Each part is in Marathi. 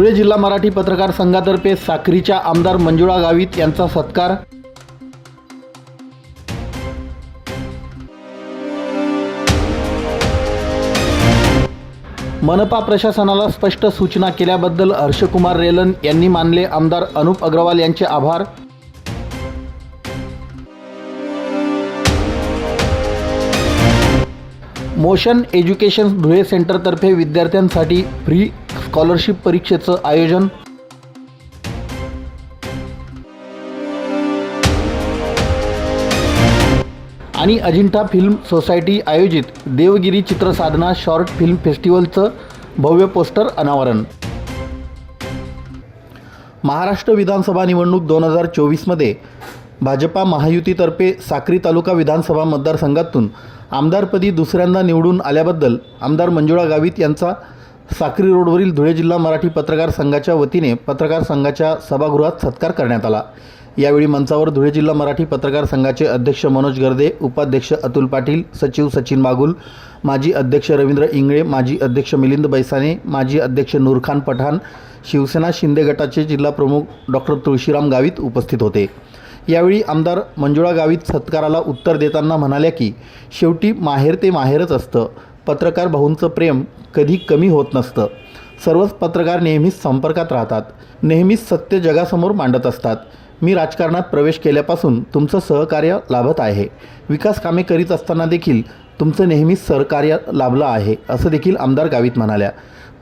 धुळे जिल्हा मराठी पत्रकार संघातर्फे साक्रीच्या आमदार मंजुळा गावित यांचा सत्कार. मनपा प्रशासनाला स्पष्ट सूचना केल्याबद्दल हर्षकुमार रेलन यांनी मानले आमदार अनुप अग्रवाल यांचे आभार. मोशन एज्युकेशन धुळे सेंटरतर्फे विद्यार्थ्यांसाठी फ्री स्कॉलरशिप परीक्षेचं आयोजन. आणि अजिंठा फिल्म सोसायटी आयोजित देवगिरी चित्रसाधना शॉर्ट फिल्म फेस्टिवलचं भव्य पोस्टर अनावरण. महाराष्ट्र विधानसभा निवडणूक दोन हजार चोवीसमध्ये भाजपा महायुतीतर्फे साक्री तालुका विधानसभा मतदारसंघातून आमदारपदी दुसऱ्यांदा निवडून आल्याबद्दल आमदार मंजुळा गावित यांचा साक्री रोडवरील धुळे जिल्हा मराठी पत्रकार संघाच्या वतीने पत्रकार संघाच्या सभागृहात सत्कार करण्यात आला. यावेळी मंचावर धुळे जिल्हा मराठी पत्रकार संघाचे अध्यक्ष मनोज गर्दे उपाध्यक्ष अतुल पाटील सचिव सचिन बागुल माजी अध्यक्ष रवींद्र इंगळे माजी अध्यक्ष मिलिंद बैसाने माजी अध्यक्ष नूरखान पठाण शिवसेना शिंदे गटाचे जिल्हा प्रमुख डॉक्टर तुळशीराम गावित उपस्थित होते. यावेळी आमदार मंजुळा गावित सत्काराला उत्तर देताना म्हणाल्या की शेवटी माहेर ते माहेरच असतं. पत्रकार भाऊंचं प्रेम कधी कमी होत नसतं. सर्वच पत्रकार नेहमीच संपर्कात राहतात. नेहमीच सत्य जगासमोर मांडत असतात. मी राजकारणात प्रवेश केल्यापासून तुमचं सहकार्य लाभत आहे. विकास कामे करीत असताना देखील तुमचं नेहमीच सहकार्य लाभलं आहे असं देखील आमदार गावित म्हणाल्या.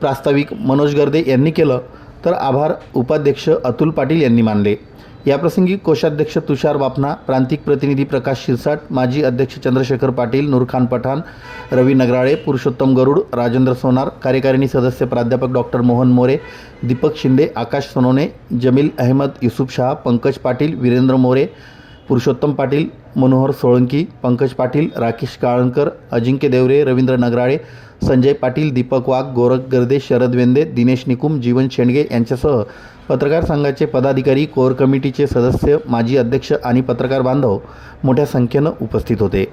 प्रास्ताविक मनोज गर्दे यांनी केलं तर आभार उपाध्यक्ष अतुल पाटील यांनी मानले. याप्रसंगी कोषाध्यक्ष तुषार बापना प्रांतिक प्रतिनिधी प्रकाश शिरसाट माजी अध्यक्ष चंद्रशेखर पाटील नूरखान पठाण रवी नगराळे पुरुषोत्तम गरुड राजेंद्र सोनार कार्यकारिणी सदस्य प्राध्यापक डॉक्टर मोहन मोरे दीपक शिंदे आकाश सोनोने जमील अहमद युसुफ शाह पंकज पाटील वीरेंद्र मोरे पुरुषोत्तम पाटील मनोहर सोळंकी पंकज पाटील राकेश काळणकर अजिंक्य देवरे रवींद्र नगराळे संजय पाटील दीपक वाघ गोरख गर्दे शरद वेंदे दिनेश निकुम जीवन शेंडगे यांच्यासह पत्रकार संघाचे पदाधिकारी कोर कमिटीचे सदस्य माजी अध्यक्ष आणि पत्रकार बांधव मोठ्या संख्येनं उपस्थित होते.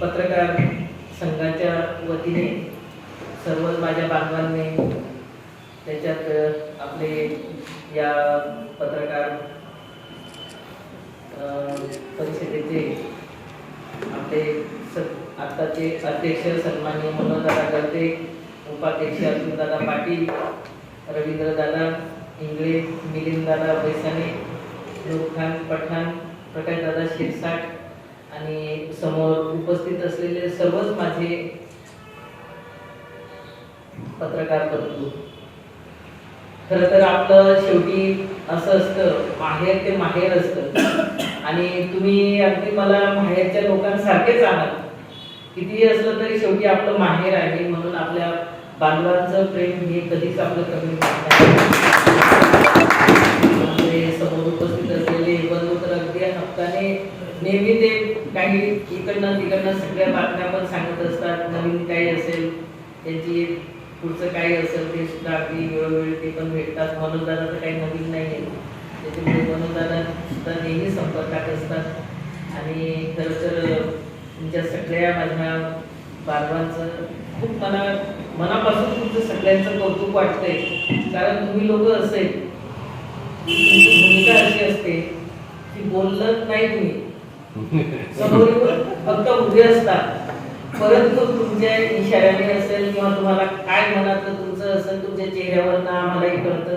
पत्रकार संघाच्या वतीने सर्वच माझ्या बांधवांनी त्याच्यात आपले या पत्रकार परिषदेचे आपले स आत्ताचे अध्यक्ष सन्माननीय मनोजदादा गर्दे उपाध्यक्ष अतुलदादा पाटील रवींद्र दादा इंगळे मिलिंददादा बैसाने लोकखान पठाण प्रकाशदादा शिरसाट आणि समोर उपस्थित असलेले सर्वच माझे पत्रकार बंधू. खरं तर आपलं शेवटी असं असतं माहेर ते माहेर असतं. आणि तुम्ही अगदी मला माहेरच्या लोकांसारखेच आहात. कितीही असलं तरी शेवटी आपलं माहेर आहे म्हणून आपल्या बांधवांचं प्रेम हे कधीच आपलं कमी समोर उपस्थित असलेले बंधू तर अगदी हक्काने नेहमी ते काही इकडनं तिकडनं सगळ्या बातम्या पण सांगत असतात. नवीन काही असेल त्यांची पुढचं काही असेल ते सुद्धा अगदी वेळोवेळी ते पण भेटतात. मनोजदादा तर काही नवीन नाही आहे त्याच्यामुळे मनोजदादा सुद्धा नेहमी संपर्कात असतात. आणि खरं तर तुमच्या सगळ्या माझ्या बांधवांचं खूप मला मनापासून तुमचं सगळ्यांचं कौतुक वाटतंय. कारण तुम्ही लोक असे तुमची भूमिका अशी असते की बोललं नाही तुम्ही. समोर फक्त उभे असतात. परंतु तुमच्या इशाऱ्याने असेल किंवा तुम्हाला काय मनात तुमचं असेल तुमच्या चेहऱ्यावर ना आम्हालाही कळतं.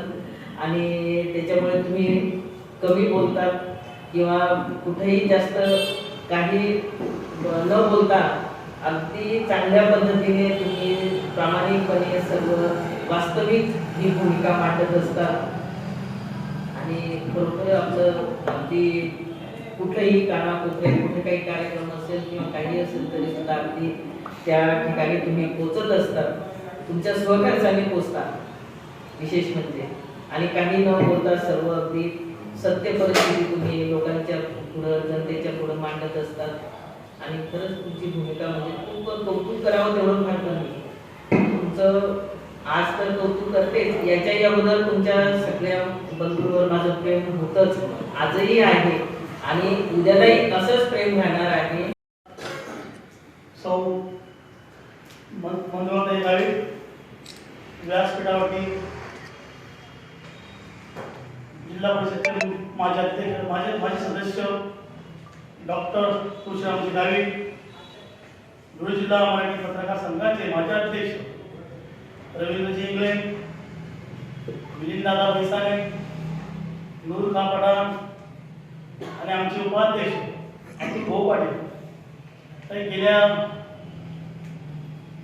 आणि त्याच्यामुळे तुम्ही कमी बोलतात किंवा कुठेही जास्त काही न बोलता अगदी चांगल्या पद्धतीने तुम्ही प्रामाणिकपणे सर्व वास्तविक ही भूमिका मांडत असतात. आणि बरोबर आपलं अगदी कुठेही काना कुठे कुठे काही कार्यक्रम असेल किंवा काही असेल तरी सुद्धा अगदी त्या ठिकाणी तुम्ही पोचत असतात. तुमच्या सहकार्याने पोचता विशेष म्हणजे. आणि काही न बोलता सर्व अगदी सत्य परिस्थिती तुम्ही लोकांच्या पुढं जनतेच्या पुढं मांडत असतात. आणि खरंच तुमची भूमिका म्हणजे खूप कौतुक करावं तेवढं फार कमी. तुमचं आज तर कौतुक करतेच. याच्याही अगोदर तुमच्या सगळ्या बंधूंवर माझं प्रेम होतच. आजही आहे. आणि उद्यालाही असंच प्रेम राहणार आहे. सौ मन- मंजुळाताई गावित व्यासपीठावरती जिल्हा परिषद माझे अध्यक्ष माझे माझे सदस्य डॉक्टर तुळशीरामजी गावित धुळे जिल्हा मराठी पत्रकार संघाचे माजी अध्यक्ष रवींद्रजी इंगळे मिलिंदादा भैसाळे नूर खा पठाण आणि आमचे उपाध्यक्ष अतुल भाऊ पाटील तर गेल्या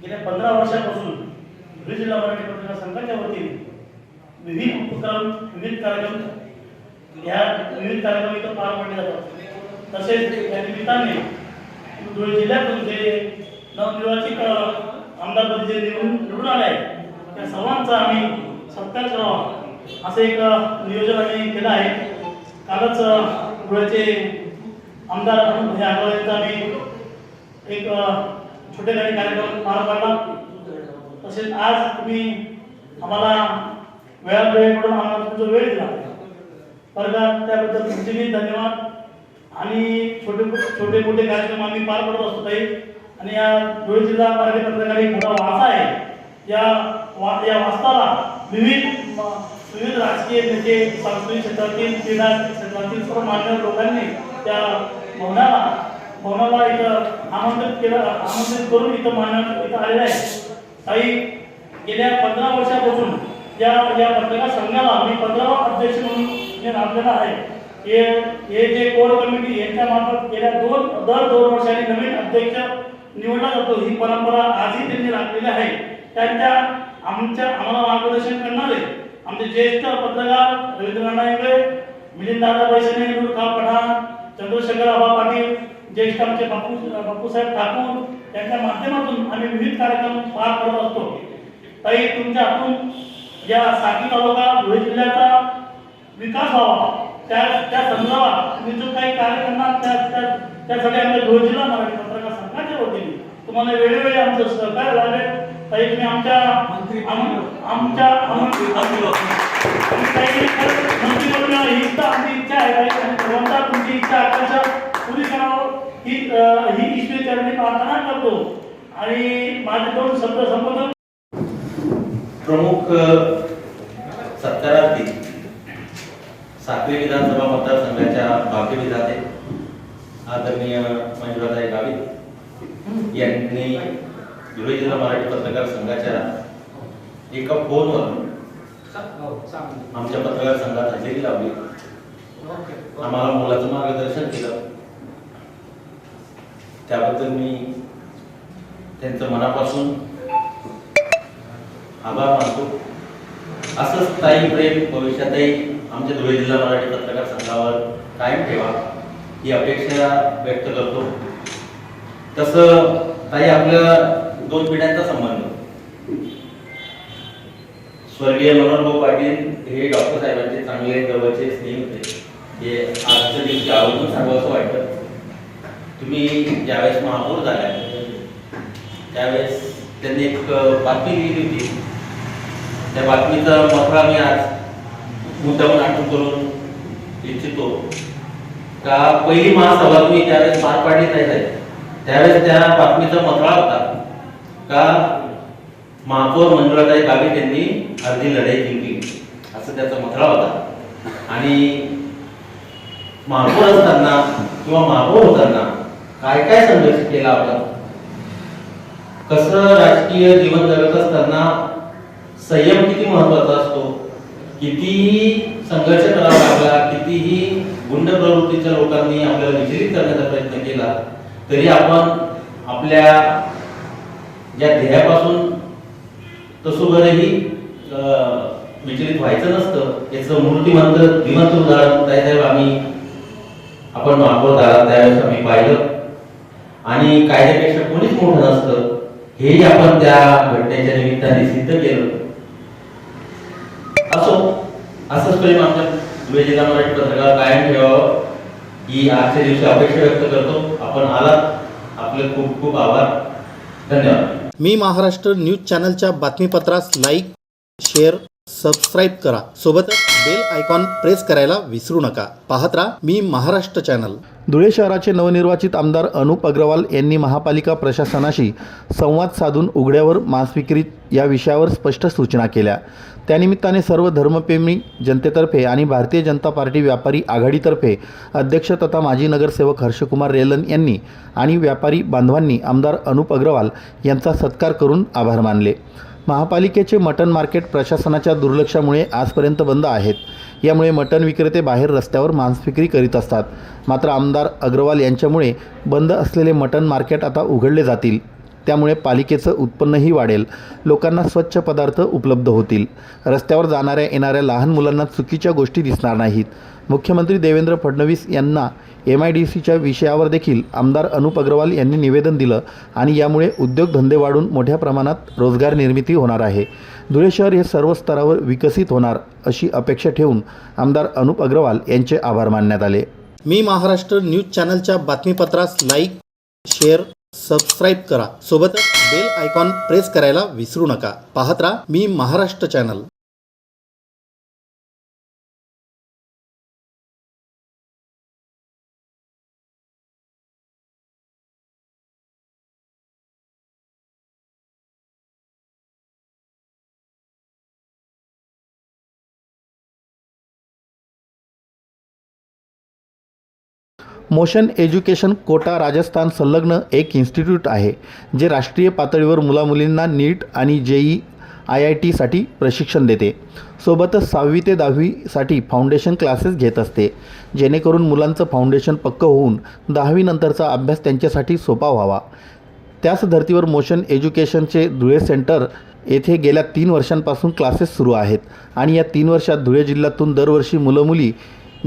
गेल्या पंधरा वर्षापासून धुळे जिल्हा मराठी पत्रकार संघाच्या वतीने विविध उपक्रम विविध कार्यक्रम या विविध कार्यक्रम इथं पार पडले जातात. तसेच या निमित्ताने धुळे जिल्ह्यातून जे नवनिर्वाचित अ, आमदारपदी जे निवडून निवडून आले आहेत त्या सर्वांचा आम्ही सत्कार करावा असं एक नियोजन आम्ही केलं आहे. कालच धुळ्याचे आमदार अरुण आठवड्याचा आम्ही एक अ, काही कार्यक्रम पार पाडला. तसेच आज तुम्ही आम्हाला वेळात वेळ म्हणून आम्हाला तुमचा वेळ दिला. बरं का त्याबद्दल तुमचे मी धन्यवाद. आणि छोटे छोटे मोठे कार्यक्रम आम्ही पार पडत असतो ताई. आणि या धुळे जिल्हा मराठी पत्रकार एक मोठा वासा आहे. या वा या वाचताला विविध विविध राजकीय नेते सांस्कृतिक क्षेत्रातील क्रीडा क्षेत्रातील सर्व मान्य लोकांनी त्या भवनाला भवनाला इथं आमंत्रित केलं आमंत्रित करून इथं मानण्यात इथं आलेलं आहे. काही गेल्या पंधरा वर्षापासून या या पत्रकार संघाला मी पंधरावा अध्यक्ष म्हणून आपल्याला आहे. हे हे जे कोर कमिटी यांच्या मार्फत गेल्या दोन दर दोन वर्षांनी नवीन अध्यक्ष निवडला जातो ही परंपरा आजही त्यांनी राखलेली आहे. त्यांच्या आमच्या आम्हाला मार्गदर्शन करणारे आमचे ज्येष्ठ पत्रकार रवींद्र इंगळे मिलिंददादा बैसने खा पठाण चंद्रशेखर आबा पाटील ज्येष्ठ आमचे बापू बापूसाहेब ठाकूर यांच्या माध्यमातून आम्ही विविध कार्यक्रम पार पडत असतो. ताई तुमच्या हातून या साकी तालुका धुळे जिल्ह्याचा विकास व्हावा. त्या त्या संदर्भात तुम्ही जो काही कार्य करणार त्या त्या- त्यासाठी आमच्या जिल्हा मराठी पत्रकार संघाच्या वतीने. तुम्हाला वेळोवेळी आमचं सहकार्य लाभेल ताई तुम्ही आमच्या आम- आमच्या काही मंत्री बनूया ही इच्छा आमची इच्छा आहे भगवंता तुमची इच्छा आकांक्षा पुरी करावं. ही ही ईश्वरी चरणी प्रार्थना करतो. आणि माझे दोन शब्द संबोधन. प्रमुख मतदारसंघाच्या जाते. आदरणीय मंजुळाताई गावित यांनी धुळे जिल्हा मराठी पत्रकार संघाच्या एका फोनवर आमच्या पत्रकार संघात हजेरी लावली. आम्हाला मुलाचं मार्गदर्शन केलं. त्याबद्दल मी त्यांचं मनापासून आभार मानतो. असंच स्थायी प्रेम भविष्यातही आमच्या धुळे जिल्हा मराठी पत्रकार संघावर कायम ठेवा ही अपेक्षा व्यक्त करतो. तसं ताई आपल्या दोन पिढ्यांचा संबंध. स्वर्गीय मनोहरभाऊ पाटील हे डॉक्टर साहेबांचे चांगले जवळचे स्नेही होते. हे आजच्या दिवशी आवडून सांगावं असं वाटतं. तुम्ही ज्यावेळेस महापौर झाला त्यावेळेस त्यांनी एक बातमी लिहिली होती. त्या बातमीचा मथुरा मी आज मुद्दामून आठवण करून इच्छितो. का पहिली महासभा तुम्ही त्यावेळेस पार पाडली नाही त्यावेळेस त्या बातमीचा मथळा होता. का महापौर मंजुळाताई गावित यांनी अर्धी लढाई जिंकली? असं त्याचा मथळा होता. आणि महापौर असताना किंवा महापौर होताना काय काय संघर्ष केला होता? कसं राजकीय जीवन जगत असताना संयम किती महत्त्वाचा असतो? किती संघर्ष करावा लागला कितीही गुंड प्रवृत्तीच्या लोकांनी आपल्याला विचलित करण्याचा प्रयत्न केला तरी आपण आपल्या ज्या ध्येयापासून तसोबरही अं, विचलित व्हायचं नसतं याचं मूर्तिमंत धीमंत उदाहरण साहेब आम्ही आपण मागवत झाला त्यावेळेस आम्ही पाहिलं. आणि कायद्यापेक्षा कोणीच मोठं नसतं हेही आपण त्या घटनेच्या निमित्ताने सिद्ध केलं. असो असंच प्रेम आमच्या धुळे जिल्हा मराठी पत्रकार कायम ठेवावं. ही आजच्या दिवशी अपेक्षा व्यक्त करतो. आपण आलात. आपले खूप खूप आभार. धन्यवाद. मी महाराष्ट्र न्यूज चॅनलच्या बातमीपत्रास लाईक शेअर सबस्क्राईब करा. सोबतच बेल आयकॉन प्रेस करायला विसरू नका. पाहत राहा मी महाराष्ट्र चॅनल धुळे शहराचे नवनिर्वाचित आमदार अनुप अग्रवाल यांनी महापालिका प्रशासनाशी संवाद साधून उघड्यावर मांस विक्री या विषयावर स्पष्ट सूचना केल्या. त्यानिमित्ताने सर्व धर्मप्रेमी जनतेतर्फे आणि भारतीय जनता पार्टी व्यापारी आघाडीतर्फे अध्यक्ष तथा माजी नगरसेवक हर्षकुमार रेलन यांनी आणि व्यापारी बांधवांनी आमदार अनुप अग्रवाल यांचा सत्कार करून आभार मानले. महापालिकेचे मटण मार्केट प्रशासनाच्या दुर्लक्षामुळे आजपर्यंत बंद आहेत. यामुळे मटण विक्रेते बाहेर रस्त्यावर मांस विक्री करीत असतात. मात्र आमदार अग्रवाल यांच्यामुळे बंद असलेले मटण मार्केट आता उघडले जातील. त्यामुळे पालिकेचं उत्पन्नही वाढेल. लोकांना स्वच्छ पदार्थ उपलब्ध होतील. रस्त्यावर जाणाऱ्या येणाऱ्या लहान मुलांना चुकीच्या गोष्टी दिसणार नाहीत. मुख्यमंत्री देवेंद्र फडणवीस यांना एम आय डी सीच्या विषयावर देखील आमदार अनुप अग्रवाल यांनी निवेदन दिलं आणि यामुळे उद्योगधंदे वाढून मोठ्या प्रमाणात रोजगार निर्मिती होणार आहे. धुळे शहर हे सर्व स्तरावर विकसित होणार अशी अपेक्षा ठेवून आमदार अनुप अग्रवाल यांचे आभार मानण्यात आले. मी महाराष्ट्र न्यूज चॅनलच्या बातमीपत्रास लाईक शेअर सबस्क्राईब करा. सोबतच बेल आयकॉन प्रेस करायला विसरू नका. पाहत राहा मी Maharashtra channel. Motion education Kota Rajasthan संलग्न एक इन्स्टिट्यूट आहे जे राष्ट्रीय पातळीवर मुलामुलींना नीट आणि जेई आय आय टीसाठी प्रशिक्षण देते. सोबतच सहावी ते दहावीसाठी फाउंडेशन क्लासेस घेत असते जेणेकरून मुलांचं फाउंडेशन पक्कं होऊन दहावीनंतरचा अभ्यास त्यांच्यासाठी सोपा व्हावा. त्याच धर्तीवर मोशन एज्युकेशनचे धुळे सेंटर येथे गेल्या तीन वर्षांपासून क्लासेस सुरू आहेत आणि या तीन वर्षात धुळे जिल्ह्यातून दरवर्षी मुलं मुली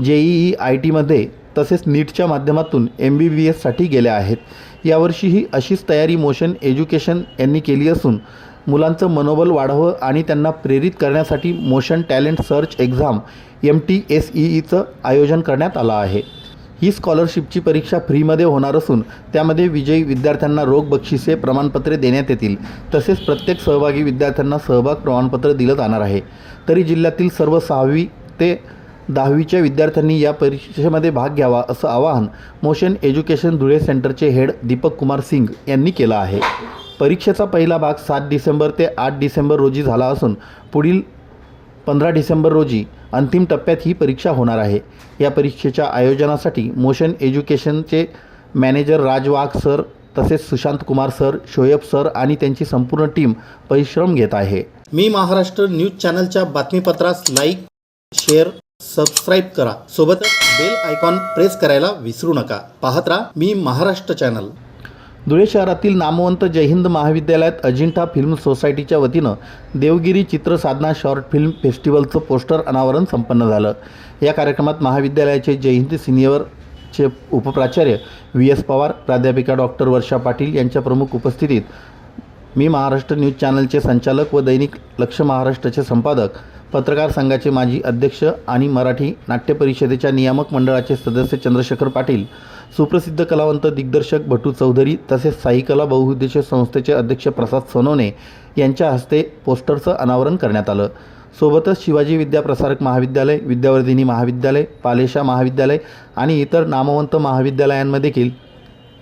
जेईई आय टीमध्ये तसेच नीटच्या माध्यमातून एम बी बी एससाठी गेल्या आहेत. यावर्षीही अशीच तयारी मोशन एज्युकेशन यांनी केली असून मुलांचं मनोबल वाढावं आणि त्यांना प्रेरित करण्यासाठी motion talent search exam M T S E ईचं आयोजन करण्यात आलं आहे. ही स्कॉलरशिपची परीक्षा फ्रीमध्ये होणार असून त्यामध्ये विजयी विद्यार्थ्यांना रोख बक्षिसे प्रमाणपत्रे देण्यात येतील. तसेच प्रत्येक सहभागी विद्यार्थ्यांना सहभाग प्रमाणपत्र दिलं जाणार आहे. तरी जिल्ह्यातील सर्व सहावी ते दहावीच्या विद्यार्थ्यांनी या परीक्षेमध्ये भाग घ्यावा असं आवाहन मोशन एज्युकेशन धुळे सेंटरचे हेड दीपक कुमार सिंग यांनी केलं आहे. परीक्षेचा पहिला भाग सात डिसेंबर ते आठ डिसेंबर रोजी झाला असून पुढील पंधरा डिसेंबर रोजी अंतिम टप्प्यात ही परीक्षा होणार आहे. या परीक्षेच्या आयोजनासाठी मोशन एज्युकेशनचे मॅनेजर राज वाघ सर तसेच सुशांत कुमार सर शोएब सर आणि त्यांची संपूर्ण टीम परिश्रम घेत आहे. मी महाराष्ट्र न्यूज चॅनलच्या बातमीपत्रास लाईक शेअर सबस्क्राईब करा. सोबतच बेल आयकॉन प्रेस करायला विसरू नका. पाहत राहा मी महाराष्ट्र चॅनल धुळे शहरातील नामवंत जय हिंद महाविद्यालयात अजिंठा फिल्म सोसायटीच्या वतीनं देवगिरी चित्रसाधना शॉर्ट फिल्म फेस्टिवलचं पोस्टर अनावरण संपन्न झालं. या कार्यक्रमात महाविद्यालयाचे जय हिंद सिनियरचे उपप्राचार्य व्ही एस पवार प्राध्यापिका डॉक्टर वर्षा पाटील यांच्या प्रमुख उपस्थितीत मी महाराष्ट्र न्यूज चॅनलचे संचालक व दैनिक लक्ष महाराष्ट्राचे संपादक. पत्रकार संघाचे माजी अध्यक्ष आणि मराठी नाट्य परिषदेच्या नियामक मंडळाचे सदस्य चंद्रशेखर पाटील सुप्रसिद्ध कलावंत दिग्दर्शक भटू चौधरी तसेच साई कला बहुउद्देशीय संस्थेचे अध्यक्ष प्रसाद सोनवणे यांच्या हस्ते पोस्टरचं अनावरण करण्यात आलं. सोबतच शिवाजी विद्याप्रसारक महाविद्यालय विद्यावर्धिनी महाविद्यालय पालेशा महाविद्यालय आणि इतर नामवंत महाविद्यालयांमध्ये देखील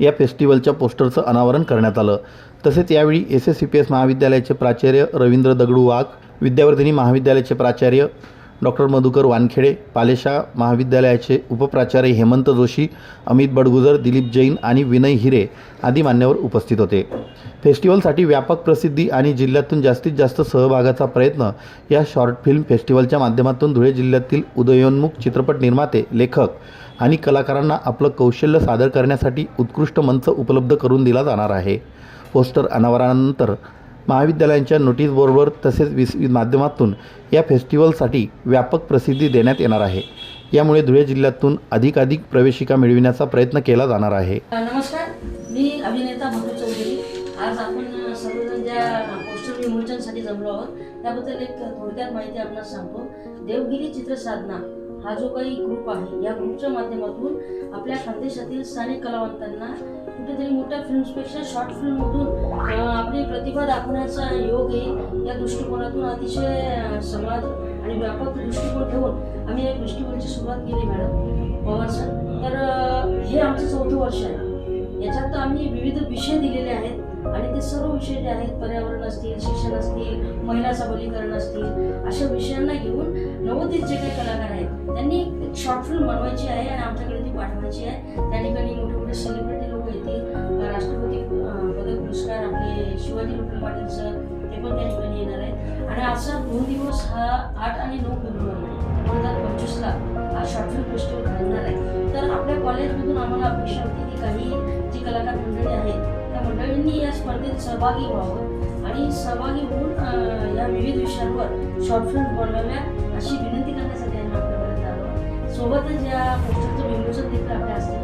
या फेस्टिवलच्या पोस्टरचं अनावरण करण्यात आलं. तसेच यावेळी S S C P S महाविद्यालयाचे प्राचार्य रवींद्र दगडू वाघ विद्यावर्धिनी महाविद्यालयाचे प्राचार्य डॉक्टर मधुकर वानखेडे पालेशा महाविद्यालयाचे उपप्राचार्य हेमंत जोशी अमित बडगुजर दिलीप जैन आणि विनय हिरे आदी मान्यवर उपस्थित होते. फेस्टिवलसाठी व्यापक प्रसिद्धी आणि जिल्ह्यातून जास्तीत जास्त सहभागाचा प्रयत्न या शॉर्ट फिल्म फेस्टिवलच्या माध्यमातून धुळे जिल्ह्यातील उदयोन्मुख चित्रपट निर्माते लेखक आणि कलाकारांना आपलं कौशल्य सादर करण्यासाठी उत्कृष्ट मंच उपलब्ध करून दिला जाणार आहे. पोस्टर अनावरणानंतर महाविद्यालयांच्या नोटीस बोर्डवर तसेच विस माध्यमातून या फेस्टिवलसाठी व्यापक प्रसिद्धी देण्यात येणार आहे. यामुळे धुळे जिल्ह्यातून अधिकाधिक प्रवेशिका मिळविण्याचा प्रयत्न केला जाणार आहे. नमस्कार. मी अभिनेता भटू चौधरी. आज आपण सर्वजण ज्या पोस्टर विमोचनसाठी जमलो आहोत त्याबद्दल एक थोडक्यात माहिती आपणास सांगतो. देवगिरी चित्रसाधना हा जो काही ग्रुप आहे या ग्रुपच्या माध्यमातून आपल्या खानदेशातील स्थानिक कलावंतांना कुठेतरी मोठ्या फिल्म्सपेक्षा शॉर्ट फिल्ममधून आपली प्रतिभा दाखवण्याचा योग येईल या दृष्टिकोनातून अतिशय समाज आणि व्यापक दृष्टिकोन ठेवून आम्ही या फेस्टिवलची सुरुवात केली मॅडम. पवार सर. तर हे आमचं चौथं वर्ष आहे. याच्यात आम्ही विविध विषय दिलेले आहेत आणि ते सर्व विषय जे आहेत पर्यावरण असतील शिक्षण असतील महिला सबलीकरण असतील अशा विषयांना घेऊन नवोदित जे काही कलाकार आहेत त्यांनी एक शॉर्ट फिल्म बनवायची आहे आणि आमच्याकडे ती पाठवायची आहे. त्या ठिकाणी मोठे मोठे सेलिब्रिटी राष्ट्रपती पदक पुरस्कार आपले शिवाजी विठ्ठल पाटील सर ते पण त्या ठिकाणी येणार आहेत. आणि असा दोन दिवस हा आठ आणि नऊ फेब्रुवारी दोन हजार पंचवीसला हा शॉर्ट फिल्म फेस्टिवल घडणार आहे. तर आपल्या कॉलेजमधून आम्हाला अपेक्षा होती की काही जी कलाकार मंडळी आहेत त्या मंडळींनी या स्पर्धेत सहभागी व्हावं. आणि सहभागी होऊन या विविध विषयांवर शॉर्ट फिल्म बनवाव्या अशी विनंती करण्यासाठी आम्ही आपल्यापर्यंत आलो सोबतच या पोस्टरचं विमोचन देखील आपल्या हस्ते